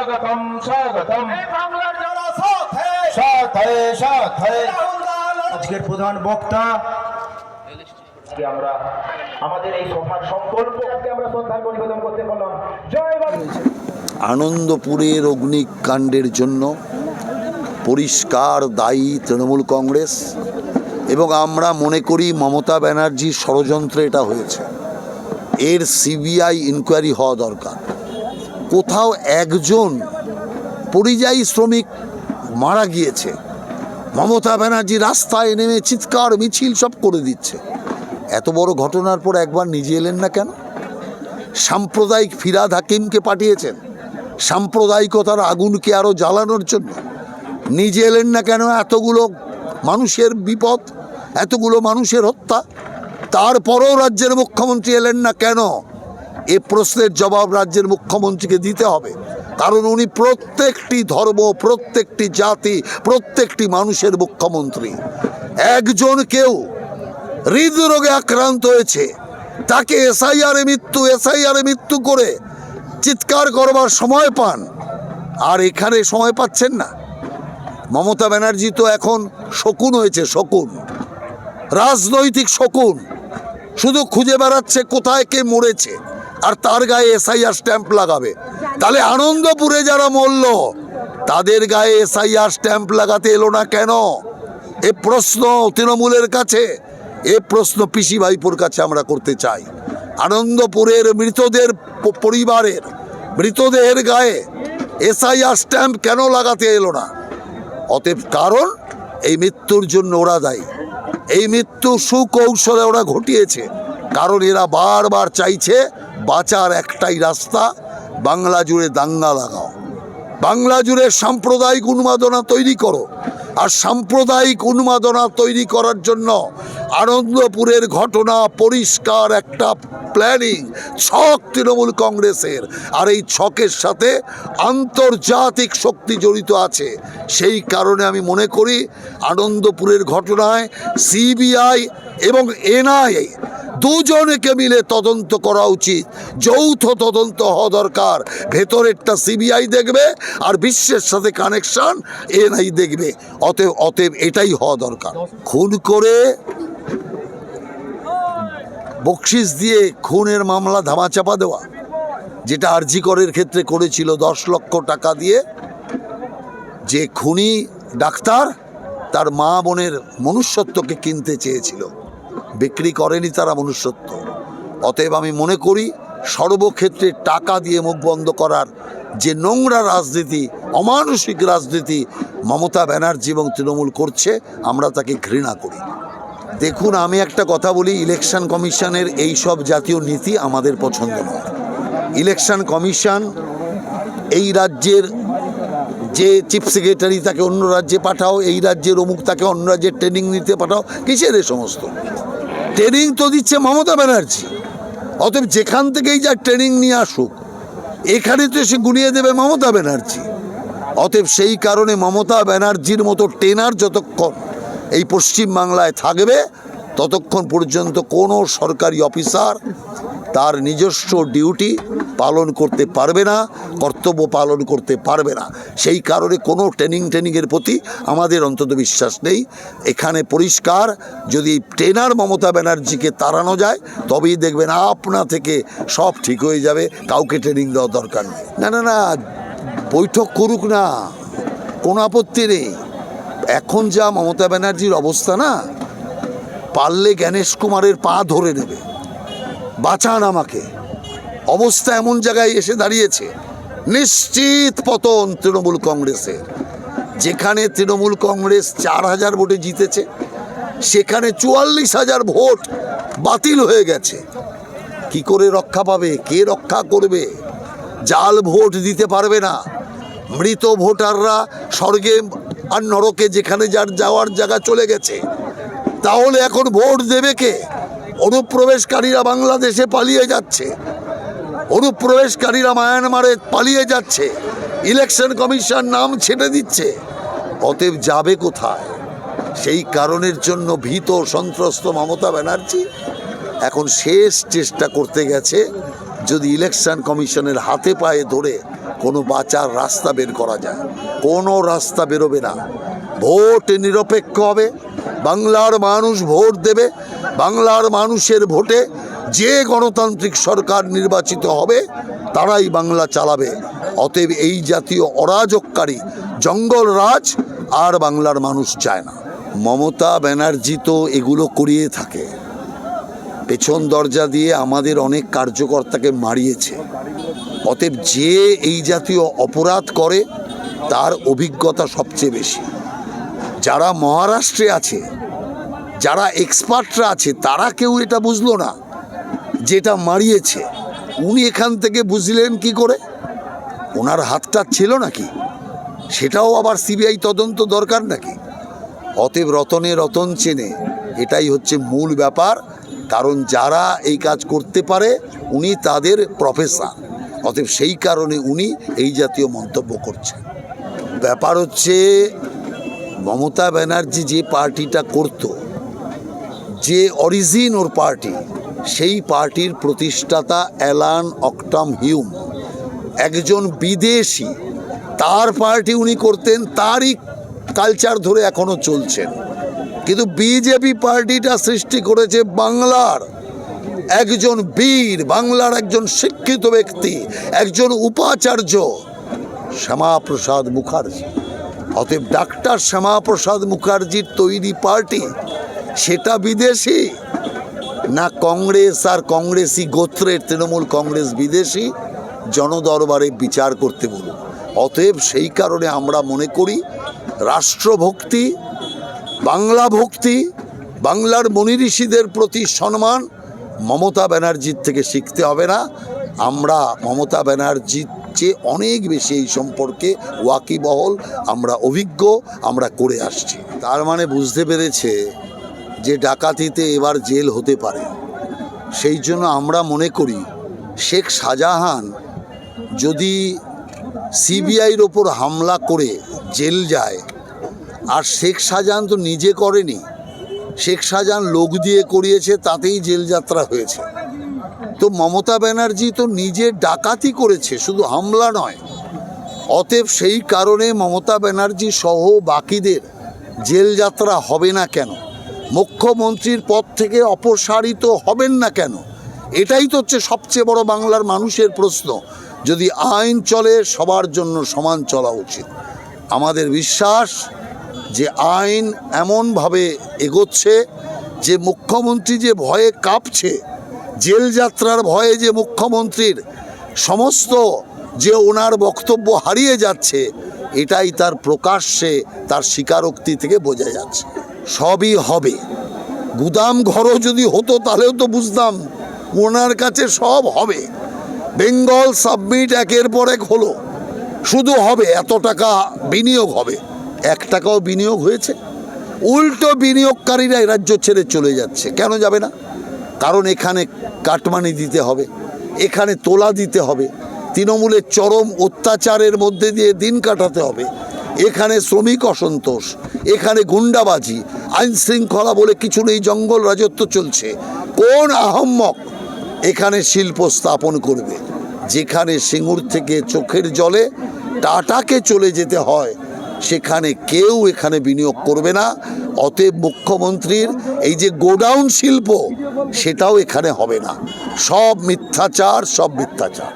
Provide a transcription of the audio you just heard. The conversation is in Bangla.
স্বাগতম স্বাগতম। এই বাংলার যারা সাথে। সাথে সাথে। রাহুল দাস আজকের প্রধান বক্তা আমরা আমাদের এই সভার সংকল্প আজকে আমরা শ্রদ্ধার্ঘ নিবেদন করতে পারলাম জয় আনন্দপুরের অগ্নিকাণ্ডের জন্য পরিষ্কার দায়ী তৃণমূল কংগ্রেস এবং আমরা মনে করি মমতা ব্যানার্জির ষড়যন্ত্রে এটা হয়েছে। এর সিবিআই ইনকোয়ারি হওয়া দরকার। কোথাও একজন পরিযায়ী শ্রমিক মারা গিয়েছে। মমতা ব্যানার্জি রাস্তায় নেমে চিৎকার, মিছিল সব করে দিচ্ছে। এত বড় ঘটনার পর একবার নিজে এলেন না কেন? সাম্প্রদায়িক ফিরাদ হাকিমকে পাঠিয়েছেন। সাম্প্রদায়িকতার আগুনকে আরও জ্বালানোর জন্য। নিজে এলেন না কেন? এতগুলো মানুষের বিপদ, এতগুলো মানুষের হত্যা। তারপরেও রাজ্যের মুখ্যমন্ত্রী এলেন না কেন? এ প্রশ্নের জবাব রাজ্যের মুখ্যমন্ত্রীকে দিতে হবে। কারণ উনি প্রত্যেকটি ধর্ম, প্রত্যেকটি জাতি, প্রত্যেকটি মানুষের মুখ্যমন্ত্রী। একজন কেউ হৃদরোগে আক্রান্ত হয়েছে, তাকে এসআইআরে মৃত্যু এসআইআরে মৃত্যু করে চিৎকার করবার সময় পান, আর এখানে সময় পাচ্ছেন না। মমতা ব্যানার্জি তো এখন শকুন হয়েছে, শকুন। রাজনৈতিক শকুন। শুধু খুঁজে বেড়াচ্ছে কোথায় কে মরেছে। আর তার গায়ে এসআইআর স্ট্যাম্প লাগাবে। তাহলে আনন্দপুরে যারা মরল, তাদের গায়ে এসআইআর স্ট্যাম্প লাগাতে এলো না কেন? এ প্রশ্ন তৃণমূলের কাছে, এ প্রশ্ন পিসি ভাইপোর কাছে আমরা করতে চাই। আনন্দপুরের মৃতদের পরিবারের মৃতদেহের গায়ে এসআইআর স্ট্যাম্প কেন লাগাতে এলো না? অতএব কারণ, এই মৃত্যুর জন্য ওরা দায়ী। এই মৃত্যু সুকৌশলে ওরা ঘটিয়েছে। কারণ এরা বারবার চাইছে বাঁচার একটাই রাস্তা, বাংলা জুড়ে দাঙ্গা লাগাও। বাংলা জুড়ে সাম্প্রদায়িক উন্মাদনা তৈরি করো। আর সাম্প্রদায়িক উন্মাদনা তৈরি করার জন্য আনন্দপুরের ঘটনা পরিষ্কার একটা প্ল্যানিং, ছক তৃণমূল কংগ্রেসের। আর এই ছকের সাথে আন্তর্জাতিক শক্তি জড়িত আছে। সেই কারণে আমি মনে করি আনন্দপুরের ঘটনায় সিবিআই এবং এনআইএ দুজনকে মিলে তদন্ত করা উচিত। যৌথ তদন্ত হওয়া দরকার। ভেতরেরটা সিবিআই দেখবে আর বিশ্বের সাথে কানেকশন এনআই দেখবে। অতএব অতএব এটাই হওয়া দরকার। খুন করে বকশিস দিয়ে খুনের মামলা ধামাচাপা দেওয়া, যেটা আরজি করের ক্ষেত্রে করেছিল দশ লক্ষ টাকা দিয়ে। যে খুনি ডাক্তার, তার মা বোনের মনুষ্যত্বকে কিনতে চেয়েছিল। বিক্রি করেনি তারা মনুষ্যত্ব। অতএব আমি মনে করি সর্বক্ষেত্রে টাকা দিয়ে মুখ বন্ধ করার যে নোংরা রাজনীতি, অমানসিক রাজনীতি মমতা ব্যানার্জি এবং তৃণমূল করছে, আমরা তাকে ঘৃণা করি। দেখুন, আমি একটা কথা বলি, ইলেকশন কমিশনের এই সব জাতীয় নীতি আমাদের পছন্দ নয়। ইলেকশন কমিশন এই রাজ্যের যে চিফ সেক্রেটারি তাকে অন্য রাজ্যে পাঠাও, এই রাজ্যের অমুক তাকে অন্য রাজ্যের ট্রেনিং নিতে পাঠাও, কিসের এ সমস্ত? ট্রেনিং তো দিচ্ছে মমতা ব্যানার্জি। অতএব যেখান থেকেই যা ট্রেনিং নিয়ে আসুক, এখানে তো এসে গুনিয়ে দেবে মমতা ব্যানার্জি। অতএব সেই কারণে মমতা ব্যানার্জির মতো ট্রেনার যতক্ষণ এই পশ্চিম বাংলায় থাকবে, ততক্ষণ পর্যন্ত কোনো সরকারি অফিসার তার নিজস্ব ডিউটি পালন করতে পারবে না, কর্তব্য পালন করতে পারবে না। সেই কারণে কোনো ট্রেনিং ট্রেনিংয়ের প্রতি আমাদের অন্তত বিশ্বাস নেই। এখানে পরিষ্কার, যদি ট্রেনার মমতা ব্যানার্জিকে তাড়ানো যায়, তবেই দেখবেন আপনা থেকে সব ঠিক হয়ে যাবে, কাউকে ট্রেনিং দেওয়ার দরকার নেই। না না না, বৈঠক করুক না, কোনো আপত্তি নেই। এখন যা মমতা ব্যানার্জির অবস্থা না, পারলে জ্ঞানেশ কুমারের পা ধরে নেবে। বাঁচান আমাকে। অবস্থা এমন জায়গায় এসে দাঁড়িয়েছে। নিশ্চিত পতন তৃণমূল কংগ্রেসের। যেখানে তৃণমূল কংগ্রেস চার হাজার ভোটে জিতেছে, সেখানে চুয়াল্লিশ হাজার ভোট বাতিল হয়ে গেছে। কি করে রক্ষা পাবে? কে রক্ষা করবে? জাল ভোট দিতে পারবে না। মৃত ভোটাররা স্বর্গে আর নরকে যেখানে যার যাওয়ার জায়গা চলে গেছে, তাহলে এখন ভোট দেবে কে? অনুপ্রবেশকারীরা বাংলাদেশে পালিয়ে যাচ্ছে। অনুপ্রবেশকারীরা মায়ানমারে পালিয়ে যাচ্ছে। ইলেকশন কমিশন নাম ছেটে দিচ্ছে। অতএব যাবে কোথায়? সেই কারণের জন্য ভীত সন্ত্রস্ত মমতা ব্যানার্জি এখন শেষ চেষ্টা করতে গেছে। যদি ইলেকশন কমিশনের হাতে পায়ে ধরে কোনো বাঁচার রাস্তা বের করা যায়। কোনো রাস্তা বেরোবে না। ভোট নিরপেক্ষ হবে। বাংলার মানুষ ভোট দেবে, বাংলার মানুষের ভোটে যে গণতান্ত্রিক সরকার নির্বাচিত হবে, তারাই বাংলা চালাবে। অতএব এই জাতীয় অরাজককারী জঙ্গল রাজ আর বাংলার মানুষ চায় না। মমতা ব্যানার্জি তো এগুলো করিয়ে থাকে। পেছন দরজা দিয়ে আমাদের অনেক কার্যকর্তাকে মারিয়েছে। অতএব যে এই জাতীয় অপরাধ করে, তার অভিজ্ঞতা সবচেয়ে বেশি। যারা মহারাষ্ট্রে আছে, যারা এক্সপার্টরা আছে, তারা কেউ এটা বুঝলো না যেটা মারিয়েছে। উনি এখান থেকে বুঝলেন কি করে? ওনার হাতটা ছিল নাকি? সেটাও আবার সিবিআই তদন্ত দরকার নাকি? অতএব রতনে রতন চেনে, এটাই হচ্ছে মূল ব্যাপার। কারণ যারা এই কাজ করতে পারে, উনি তাদের প্রফেসর। অতএব সেই কারণে উনি এই জাতীয় মন্তব্য করছেন। ব্যাপার হচ্ছে মমতা ব্যানার্জি যে পার্টিটা করত, যে অরিজিন ওর পার্টি, সেই পার্টির প্রতিষ্ঠাতা অ্যালান অক্টাম হিউম, একজন বিদেশি, তার পার্টি উনি করতেন, তারই কালচার ধরে এখনও চলছেন কিন্তু বিজেপি পার্টিটা সৃষ্টি করেছে বাংলার একজন বীর, বাংলার একজন শিক্ষিত ব্যক্তি, একজন উপাচার্য শ্যামাপ্রসাদ মুখার্জি। অতএব ডাক্তার শ্যামাপ্রসাদ মুখার্জির তৈরি পার্টি, সেটা বিদেশি, না কংগ্রেস আর কংগ্রেসি গোত্রের তৃণমূল কংগ্রেস বিদেশি, জনদরবারে বিচার করতে বলুন। অতএব সেই কারণে আমরা মনে করি, রাষ্ট্রভক্তি, বাংলা ভক্তি, বাংলার মনি ঋষিদের প্রতি সম্মান মমতা ব্যানার্জির থেকে শিখতে হবে না। আমরা মমতা ব্যানার্জির চেয়ে অনেক বেশি এই সম্পর্কে ওয়াকিবহল, আমরা অভিজ্ঞ, আমরা করে আসছি। তার মানে বুঝতে পেরেছে যে ডাকাতিতে এবার জেল হতে পারে। সেই জন্য আমরা মনে করি, শেখ শাহজাহান যদি সিবিআইয়ের ওপর হামলা করে জেল যায়, আর শেখ শাহজাহান তো নিজে করেনি, শেখ শাহজাহান লোক দিয়ে করিয়েছে, তাতেই জেল যাত্রা হয়েছে। তো মমতা ব্যানার্জি তো নিজে ডাকাতি করেছে, শুধু হামলা নয়। অতএব সেই কারণে মমতা ব্যানার্জি সহ বাকিদের জেল যাত্রা হবে না কেন? মুখ্যমন্ত্রীর পদ থেকে অপসারিত হবেন না কেন? এটাই তো হচ্ছে সবচেয়ে বড় বাংলার মানুষের প্রশ্ন। যদি আইন চলে, সবার জন্য সমান চলা উচিত। আমাদের বিশ্বাস যে আইন এমনভাবে এগোচ্ছে, যে মুখ্যমন্ত্রী যে ভয়ে কাঁপছে জেল যাত্রার ভয়ে যে মুখ্যমন্ত্রীর সমস্ত যে ওনার বক্তব্য হারিয়ে যাচ্ছে, এটাই তার প্রকাশ্যে তার স্বীকারোক্তি থেকে বোঝা যাচ্ছে। সবই হবে। গুদাম ঘরও যদি হতো তাহলেও তো বুঝতাম ওনার কাছে সব হবে। বেঙ্গল সাবমিট একের পর এক হলো। শুধু হবে, এত টাকা বিনিয়োগ হবে। এক টাকাও বিনিয়োগ হয়েছে। উল্টো বিনিয়োগকারীরা রাজ্য ছেড়ে চলে যাচ্ছে। কেন যাবে না? কারণ এখানে কাটমানি দিতে হবে, এখানে তোলা দিতে হবে তৃণমূলের চরম অত্যাচারের মধ্যে দিয়ে দিন কাটাতে হবে। এখানে শ্রমিক অসন্তোষ, এখানে গুন্ডাবাজি, আইন শৃঙ্খলা বলে কিছু নেই, জঙ্গল রাজত্ব চলছে। কোন আহম্মক এখানে শিল্প স্থাপন করবে? যেখানে সিঙ্গুর থেকে চোখের জলে টাটাকে চলে যেতে হয়, সেখানে কেউ এখানে বিনিয়োগ করবে না। অতএব মুখ্যমন্ত্রীর এই যে গোডাউন শিল্প সেটাও এখানে হবে না। সব মিথ্যাচার সব মিথ্যাচার।